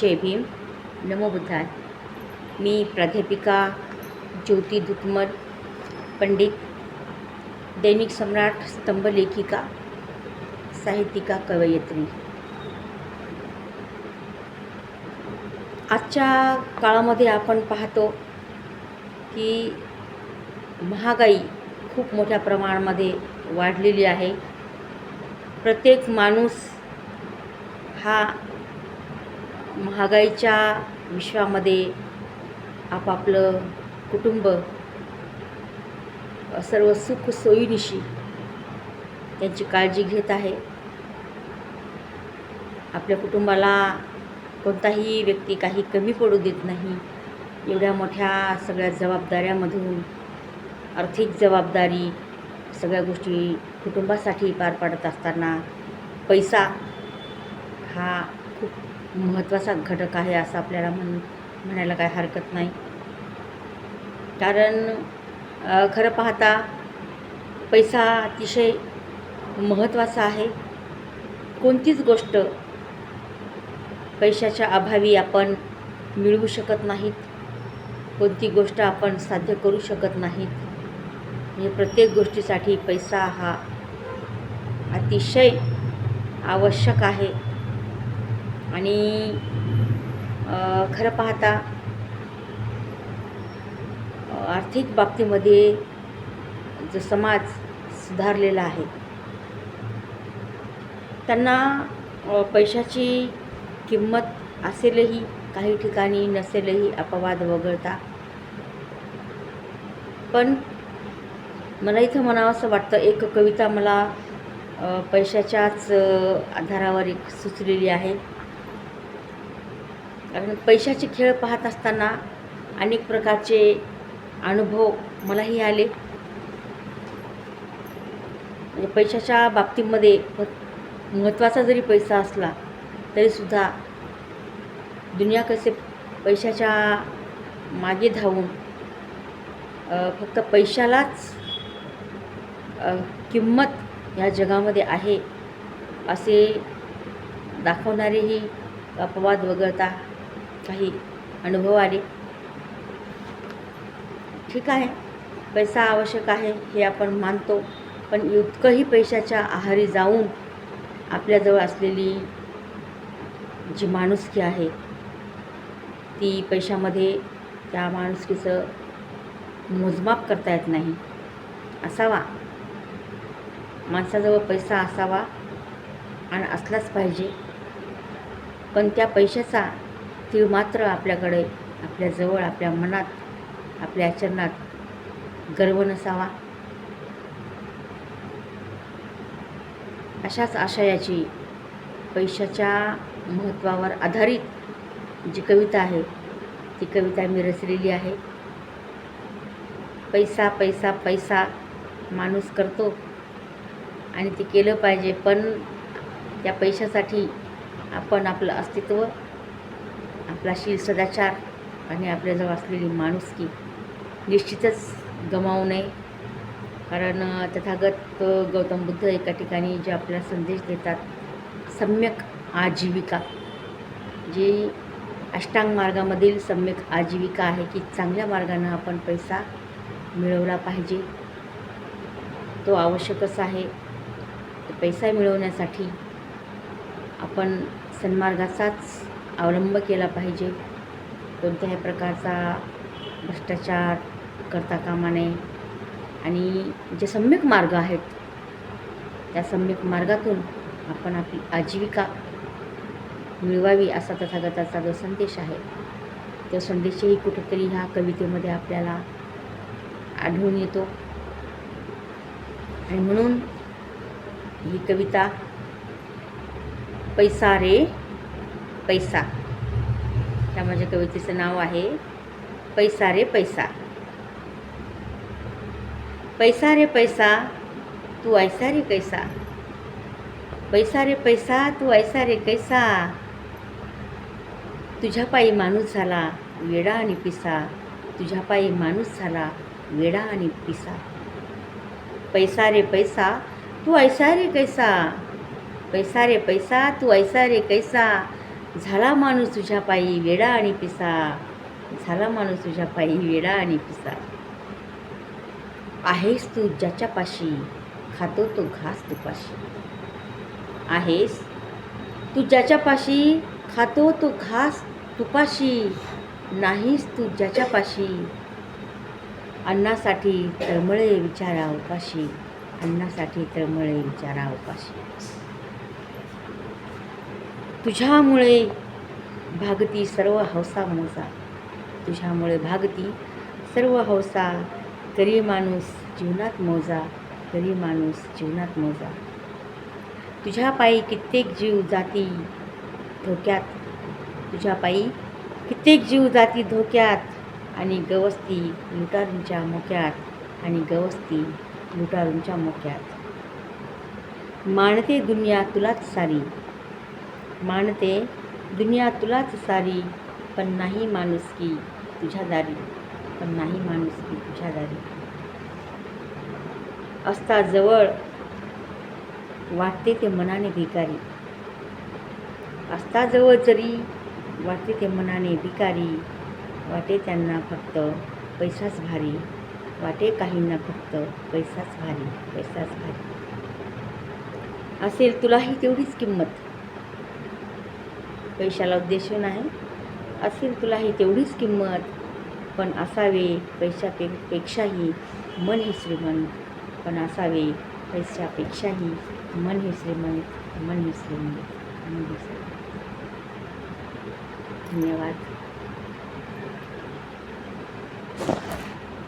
जय भीम नमो बुद्धाय मी प्राध्यापिका ज्योती धुतमल पंडित दैनिक सम्राट स्तंभलेखिका साहित्यिका कवयित्री आजच्या काळामध्ये आपण पाहतो की महागाई खूप मोठ्या प्रमाणामध्ये वाढलेली आहे. प्रत्येक माणूस हा महागाईच्या विश्वामध्ये आपापलं कुटुंब सर्व सुख सोयीनिशी त्यांची काळजी घेत आहे. आपल्या कुटुंबाला कोणताही व्यक्ती काही कमी पडू देत नाही. एवढ्या मोठ्या सगळ्या जबाबदाऱ्यामधून आर्थिक जबाबदारी सगळ्या गोष्टी कुटुंबासाठी पार पाडत असताना पैसा हा खूप महत्त्वाचा घटक आहे असं आपल्याला म्हण म्हणायला काय हरकत नाही. कारण खरं पाहता पैसा अतिशय महत्त्वाचा आहे. कोणतीच गोष्ट पैशाच्या अभावी आपण मिळवू शकत नाहीत. कोणती गोष्ट आपण साध्य करू शकत नाहीत. म्हणजे प्रत्येक गोष्टीसाठी पैसा हा अतिशय आवश्यक आहे. आणि खरं पाहता आर्थिक बाबतीमध्ये जो समाज सुधारलेला आहे त्यांना पैशाची किंमत असेलही काही ठिकाणी नसेलही अपवाद वगळता. पण मला इथं म्हणावं असं वाटतं एक कविता मला पैशाच्याच आधारावर एक सुचलेली आहे. कारण पैशाचे खेळ पाहत असताना अनेक प्रकारचे अनुभव मलाही आले. म्हणजे पैशाच्या बाबतीमध्ये महत्त्वाचा जरी पैसा असला तरीसुद्धा दुनिया कसे पैशाच्या मागे धावून फक्त पैशालाच किंमत या जगामध्ये आहे असे दाखवणारेही अपवाद वगळता काही अनुभव आले? ठीक आहे. पैसा आवश्यक आहे हे आपण मानतो. पण इतकंही पैशाच्या आहारी जाऊन आपल्याजवळ असलेली जी माणुसकी आहे ती पैशामध्ये त्या माणुसकीचं मोजमाप करता येत नाही. असावा. माणसाजवळ पैसा असावा आणि असलाच पाहिजे. पण त्या पैशाचा तीळ मात्र आपल्याकडे आपल्याजवळ आपल्या मनात आपल्या आचरणात गर्व नसावा. अशाच आशयाची पैशाच्या महत्त्वावर आधारित जी कविता आहे ती कविता मी रचलेली आहे. पैसा पैसा पैसा माणूस करतो आणि ते केलं पाहिजे पण त्या पैशासाठी आपण आपलं अस्तित्व आपला शील सदाचार आणि आपल्याजवळ असलेली माणुसकी निश्चितच गमावू नये. कारण तथागत गौतम बुद्ध एका ठिकाणी जे आपल्याला संदेश देतात सम्यक आजीविका. जी अष्टांग मार्गामधील सम्यक आजीविका आहे की चांगल्या मार्गानं आपण पैसा मिळवला पाहिजे. तो आवश्यकच आहे. पैसा मिळवण्यासाठी आपण सन्मार्गाचाच अवलंब केला पाहिजे. कोणत्याही प्रकारचा भ्रष्टाचार करता कामा नये. आणि जे सम्यक मार्ग आहेत त्या सम्यक मार्गातून आपण आपली आजीविका मिळवावी असा तथागताचा जो संदेश आहे तो संदेशही कुठेतरी ह्या कवितेमध्ये आपल्याला आढळून येतो. आणि म्हणून ही कविता पैसा रे पैसा. त्या माझ्या कवितेचं नाव आहे पैसा रे पैसा. पैसा रे पैसा तू ऐसा रे कैसा. पैसा रे पैसा तू ऐसा रे कैसा. तुझ्या पायी माणूस झाला वेडा आणि पिसा. तुझ्या पायी माणूस झाला वेडा आणि पिसा. पैसा रे पैसा तू ऐसा रे कैसा. पैसा रे पैसा तू ऐसा रे कैसा. झाला माणूस तुझ्या पायी वेडा आणि पिसा. झाला माणूस तुझ्या पायी वेडा आणि पिसा. आहेस तू ज्याच्यापाशी खातो तो घास तुपाशी आहेस तू ज्याच्यापाशी खातो तो घास तुपाशी नाहीस तू ज्याच्यापाशी अन्नासाठी तळमळे विचारा उपाशी. अन्नासाठी तळमळे विचारा उपाशी. तुझ्यामुळे भागती सर्व हौसा मोजा तुझ्यामुळे भागती सर्व हौसा. तरी माणूस जीवनात मोजा तरी माणूस जीवनात मोजा. तुझ्या पायी कित्येक जीव जाती धोक्यात. तुझ्या पायी कित्येक जीव जाती धोक्यात आणि गवस्ती लुटारूंच्या मोक्यात आणि गवस्ती लुटारूंच्या मोक्यात. मानते दुनिया तुलाच सारी. मानते दुनिया तुलाच सारी पण नाही माणुसकी तुझ्या दारी. पण नाही माणुसकी तुझ्या दारी. असता जवळ वाटते ते मनाने भिकारी. असता जवळ जरी वाटते ते मनाने भिकारी. वाटे त्यांना फक्त पैसाच भारी. वाटे काहींना फक्त पैसाच भारी पैसाच भारी. असेल तुलाही तेवढीच किंमत. पैशाला उद्देश नाही. असेल तुलाही तेवढीच किंमत पण असावे पैशापे पेक्षाही मन हे श्रीमंत. पण असावे पैशापेक्षाही मन हे श्रीमंत मन हे श्रीमंत. धन्यवाद.